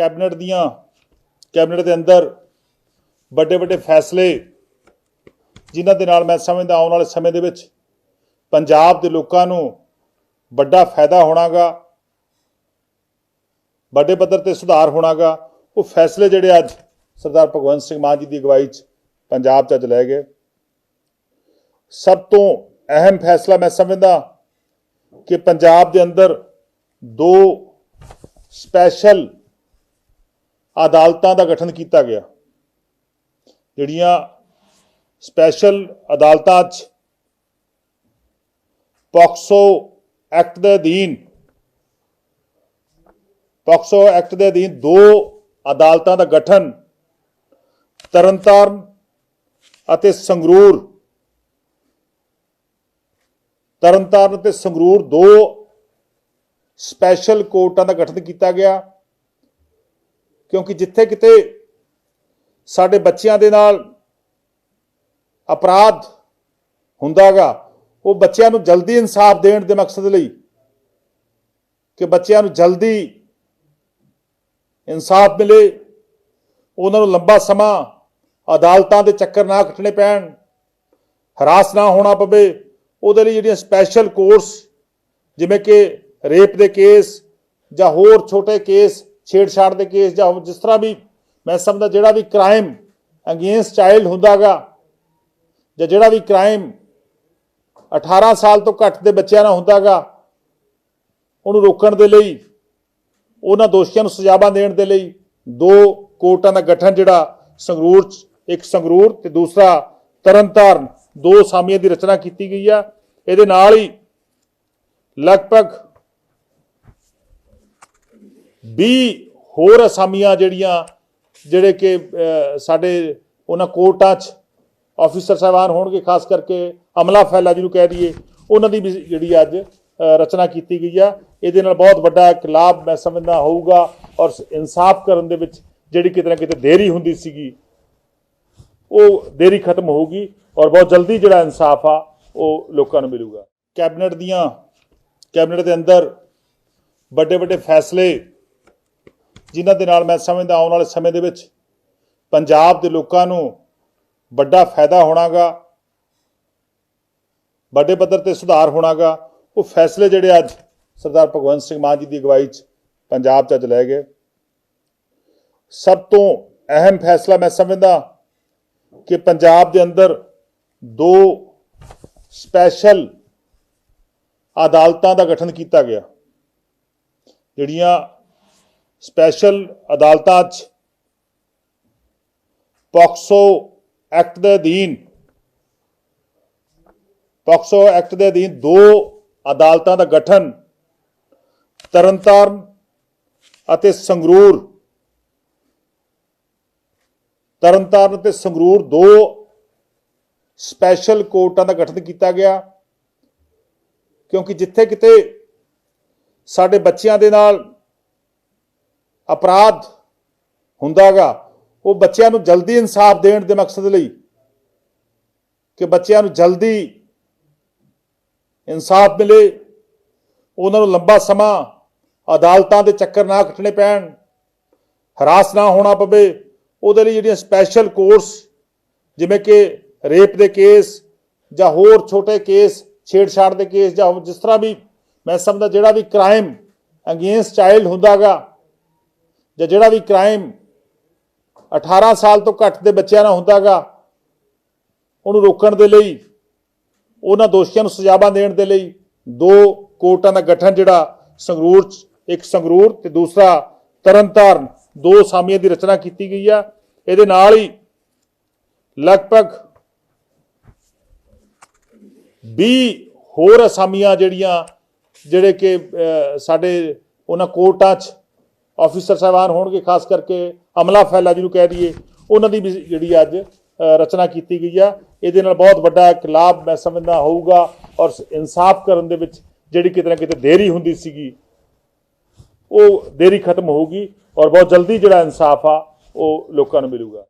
Cabinet ਦੀਆਂ, cabinet ਦੇ ਅੰਦਰ ਵੱਡੇ ਵੱਡੇ ਫੈਸਲੇ ਜਿਨ੍ਹਾਂ ਦੇ ਨਾਲ ਮੈਂ ਸਮਝਦਾ ਆਉਣ ਵਾਲੇ ਸਮੇਂ ਦੇ ਵਿੱਚ ਪੰਜਾਬ ਦੇ ਲੋਕਾਂ ਨੂੰ ਵੱਡਾ ਫਾਇਦਾ ਹੋਣਾਗਾ, ਵੱਡੇ ਪੱਧਰ ਤੇ ਸੁਧਾਰ ਹੋਣਾਗਾ, ਉਹ ਫੈਸਲੇ ਜਿਹੜੇ ਅੱਜ ਸਰਦਾਰ ਭਗਵੰਤ ਸਿੰਘ ਮਾਨ ਜੀ ਦੀ ਅਗਵਾਈ 'ਚ ਪੰਜਾਬ 'ਚ ਅੱਜ ਲਏ ਗਏ। ਸਭ ਤੋਂ ਅਹਿਮ ਫੈਸਲਾ ਮੈਂ ਸਮਝਦਾ ਕਿ ਪੰਜਾਬ ਦੇ ਅੰਦਰ ਦੋ ਸਪੈਸ਼ਲ ਅਦਾਲਤਾਂ ਦਾ ਗਠਨ ਕੀਤਾ ਗਿਆ। ਜਿਹੜੀਆਂ ਸਪੈਸ਼ਲ ਅਦਾਲਤਾਂ 'ਚ ਪੋਕਸੋ ਐਕਟ ਦੇ ਅਧੀਨ, ਪੋਕਸੋ ਐਕਟ ਦੇ ਅਧੀਨ ਦੋ ਅਦਾਲਤਾਂ ਦਾ ਗਠਨ, ਤਰਨਤਾਰਨ ਅਤੇ ਸੰਗਰੂਰ। ਤਰਨਤਾਰਨ ਅਤੇ ਸੰਗਰੂਰ ਦੋ ਸਪੈਸ਼ਲ ਕੋਰਟਾਂ ਦਾ ਗਠਨ ਕੀਤਾ ਗਿਆ। ਕਿਉਂਕਿ ਜਿੱਥੇ ਕਿਤੇ ਸਾਡੇ ਬੱਚਿਆਂ ਦੇ ਨਾਲ ਅਪਰਾਧ ਹੁੰਦਾਗਾ ਉਹ ਬੱਚਿਆਂ ਨੂੰ ਜਲਦੀ ਇਨਸਾਫ ਦੇਣ ਦੇ ਮਕਸਦ ਲਈ ਕਿ ਬੱਚਿਆਂ ਨੂੰ ਜਲਦੀ ਇਨਸਾਫ ਮਿਲੇ, ਉਹਨਾਂ ਨੂੰ ਲੰਬਾ ਸਮਾਂ ਅਦਾਲਤਾਂ ਦੇ ਚੱਕਰ ਨਾ ਕੱਟਣੇ ਪੈਣ, ਹਰਾਸ ਨਾ ਹੋਣਾ ਪਵੇ, ਉਹਦੇ ਲਈ ਜਿਹੜੀਆਂ ਸਪੈਸ਼ਲ ਕੋਰਸ ਜਿਵੇਂ ਕਿ ਰੇਪ ਦੇ ਕੇਸ ਜਾਂ ਹੋਰ ਛੋਟੇ ਕੇਸ ਛੇੜਛਾੜ ਦੇ ਕੇਸ ਜਾਂ ਜਿਸ ਤਰ੍ਹਾਂ ਵੀ ਮੈਂ ਸਮਝਦਾ ਜਿਹੜਾ ਵੀ ਕ੍ਰਾਈਮ ਅਗੇਂਸਟ ਚਾਈਲਡ ਹੁੰਦਾਗਾ ਜਾਂ ਜਿਹੜਾ ਵੀ ਕ੍ਰਾਈਮ 18 ਸਾਲ ਤੋਂ ਘੱਟ ਦੇ ਬੱਚਿਆਂ ਨਾਲ ਹੁੰਦਾਗਾ, ਉਹਨੂੰ ਰੋਕਣ ਦੇ ਲਈ, ਉਹਨਾਂ ਦੋਸ਼ੀਆਂ ਨੂੰ ਸਜ਼ਾਵਾਂ ਦੇਣ ਦੇ ਲਈ ਦੋ ਕੋਰਟਾਂ ਦਾ ਗਠਨ ਜਿਹੜਾ ਸੰਗਰੂਰ 'ਚ, ਇੱਕ ਸੰਗਰੂਰ ਤੇ ਦੂਸਰਾ ਤਰਨਤਾਰਨ, ਦੋ ਸਾਮੀਆਂ ਦੀ ਰਚਨਾ ਕੀਤੀ ਗਈ ਆ। ਇਹਦੇ ਨਾਲ ਹੀ ਲਗਭਗ 20 ਹੋਰ ਅਸਾਮੀਆਂ ਜਿਹੜੀਆਂ, ਜਿਹੜੇ ਕਿ ਸਾਡੇ ਉਹਨਾਂ ਕੋਰਟਾਂ 'ਚ ਆਫੀਸਰ ਸਾਹਿਬਾਨ ਹੋਣਗੇ, ਖਾਸ ਕਰਕੇ ਅਮਲਾ ਫੈਲਾ ਜਿਹਨੂੰ ਕਹਿ ਦਈਏ, ਉਹਨਾਂ ਦੀ ਵੀ ਜਿਹੜੀ ਅੱਜ ਰਚਨਾ ਕੀਤੀ ਗਈ ਆ। ਇਹਦੇ ਨਾਲ ਬਹੁਤ ਵੱਡਾ ਇੱਕ ਲਾਭ ਮੈਂ ਸਮਝਦਾ ਹੋਊਗਾ ਔਰ ਇਨਸਾਫ ਕਰਨ ਦੇ ਵਿੱਚ ਜਿਹੜੀ ਕਿਤੇ ਨਾ ਕਿਤੇ ਦੇਰੀ ਹੁੰਦੀ ਸੀਗੀ, ਉਹ ਦੇਰੀ ਖਤਮ ਹੋਊਗੀ ਔਰ ਬਹੁਤ ਜਲਦੀ ਜਿਹੜਾ ਇਨਸਾਫ ਆ, ਉਹ ਲੋਕਾਂ ਨੂੰ ਮਿਲੂਗਾ। ਕੈਬਨਿਟ ਦੀਆਂ, ਕੈਬਨਿਟ ਦੇ ਅੰਦਰ ਵੱਡੇ ਵੱਡੇ ਫੈਸਲੇ ਜਿਨ੍ਹਾਂ ਦੇ ਨਾਲ ਮੈਂ ਸਮਝਦਾ ਆਉਣ ਵਾਲੇ ਸਮੇਂ ਦੇ ਵਿੱਚ ਪੰਜਾਬ ਦੇ ਲੋਕਾਂ ਨੂੰ ਵੱਡਾ ਫਾਇਦਾ ਹੋਣਾਗਾ, ਵੱਡੇ ਪੱਧਰ ਤੇ ਸੁਧਾਰ ਹੋਣਾਗਾ, ਉਹ ਫੈਸਲੇ ਜਿਹੜੇ ਅੱਜ ਸਰਦਾਰ ਭਗਵੰਤ ਸਿੰਘ ਮਾਨ ਜੀ ਦੀ ਅਗਵਾਈ 'ਚ ਪੰਜਾਬ 'ਚ ਅੱਜ ਲਏ ਗਏ। ਸਭ ਤੋਂ ਅਹਿਮ ਫੈਸਲਾ ਮੈਂ ਸਮਝਦਾ ਕਿ ਪੰਜਾਬ ਦੇ ਅੰਦਰ ਦੋ ਸਪੈਸ਼ਲ ਅਦਾਲਤਾਂ ਦਾ ਗਠਨ ਕੀਤਾ ਗਿਆ, ਜਿਹੜੀਆਂ ਸਪੈਸ਼ਲ ਅਦਾਲਤਾਂ 'ਚ ਪੌਕਸੋ ਐਕਟ ਦੇ ਅਧੀਨ, ਪੌਕਸੋ ਐਕਟ ਦੇ ਅਧੀਨ ਦੋ ਅਦਾਲਤਾਂ ਦਾ ਗਠਨ, ਤਰਨਤਾਰਨ ਅਤੇ ਸੰਗਰੂਰ। ਤਰਨਤਾਰਨ ਅਤੇ ਸੰਗਰੂਰ ਦੋ ਸਪੈਸ਼ਲ ਕੋਰਟਾਂ ਦਾ ਗਠਨ ਕੀਤਾ ਗਿਆ, ਕਿਉਂਕਿ ਜਿੱਥੇ ਕਿਤੇ ਸਾਡੇ ਬੱਚਿਆਂ ਦੇ ਨਾਲ ਅਪਰਾਧ ਹੁੰਦਾਗਾ, ਉਹ ਬੱਚਿਆਂ ਨੂੰ ਜਲਦੀ ਇਨਸਾਫ ਦੇਣ ਦੇ ਮਕਸਦ ਲਈ ਕਿ ਬੱਚਿਆਂ ਨੂੰ ਜਲਦੀ ਇਨਸਾਫ ਮਿਲੇ, ਉਹਨਾਂ ਨੂੰ ਲੰਬਾ ਸਮਾਂ ਅਦਾਲਤਾਂ ਦੇ ਚੱਕਰ ਨਾ ਕੱਟਣੇ ਪੈਣ, ਹਰਾਸ ਨਾ ਹੋਣਾ ਪਵੇ, ਉਹਦੇ ਲਈ ਜਿਹੜੀਆਂ ਸਪੈਸ਼ਲ ਕੋਰਸ ਜਿਵੇਂ ਕਿ ਰੇਪ ਦੇ ਕੇਸ ਜਾਂ ਹੋਰ ਛੋਟੇ ਕੇਸ ਛੇੜਛਾੜ ਦੇ ਕੇਸ ਜਾਂ ਜਿਸ ਤਰ੍ਹਾਂ ਵੀ ਮੈਂ ਸਮਝਦਾ ਜਿਹੜਾ ਵੀ ਕ੍ਰਾਈਮ ਅਗੇਂਸਟ ਚਾਈਲਡ ਹੁੰਦਾਗਾ ਜਾਂ ਜਿਹੜਾ ਵੀ ਕ੍ਰਾਈਮ 18 ਸਾਲ ਤੋਂ ਘੱਟ ਦੇ ਬੱਚਿਆਂ ਨਾਲ ਹੁੰਦਾਗਾ, ਉਹਨੂੰ ਰੋਕਣ ਦੇ ਲਈ, ਉਹਨਾਂ ਦੋਸ਼ੀਆਂ ਨੂੰ ਸਜ਼ਾਵਾਂ ਦੇਣ ਦੇ ਲਈ ਦੋ ਕੋਰਟਾਂ ਦਾ ਗਠਨ ਜਿਹੜਾ ਸੰਗਰੂਰ 'ਚ, ਇੱਕ ਸੰਗਰੂਰ ਤੇ ਦੂਸਰਾ ਤਰਨਤਾਰਨ, ਦੋ ਸਾਮੀਆਂ ਦੀ ਰਚਨਾ ਕੀਤੀ ਗਈ ਆ। ਇਹਦੇ ਨਾਲ ਹੀ ਲਗਭਗ 20 ਹੋਰ ਅਸਾਮੀਆਂ ਜਿਹੜੀਆਂ, ਜਿਹੜੇ ਕਿ ਸਾਡੇ ਉਹਨਾਂ ਕੋਰਟਾਂ 'ਚ ਆਫੀਸਰ ਸਾਹਿਬਾਨ ਹੋਣਗੇ, ਖਾਸ ਕਰਕੇ ਅਮਲਾ ਫੈਲਾ ਜਿਹਨੂੰ ਕਹਿ ਦਈਏ, ਉਹਨਾਂ ਦੀ ਵੀ ਜਿਹੜੀ ਅੱਜ ਰਚਨਾ ਕੀਤੀ ਗਈ ਆ। ਇਹਦੇ ਨਾਲ ਬਹੁਤ ਵੱਡਾ ਇੱਕ ਲਾਭ ਮੈਂ ਸਮਝਦਾ ਹੋਊਗਾ ਔਰ ਇਨਸਾਫ ਕਰਨ ਦੇ ਵਿੱਚ ਜਿਹੜੀ ਕਿਤੇ ਨਾ ਕਿਤੇ ਦੇਰੀ ਹੁੰਦੀ ਸੀਗੀ, ਉਹ ਦੇਰੀ ਖਤਮ ਹੋਊਗੀ ਔਰ ਬਹੁਤ ਜਲਦੀ ਜਿਹੜਾ ਇਨਸਾਫ ਆ, ਉਹ ਲੋਕਾਂ ਨੂੰ ਮਿਲੂਗਾ।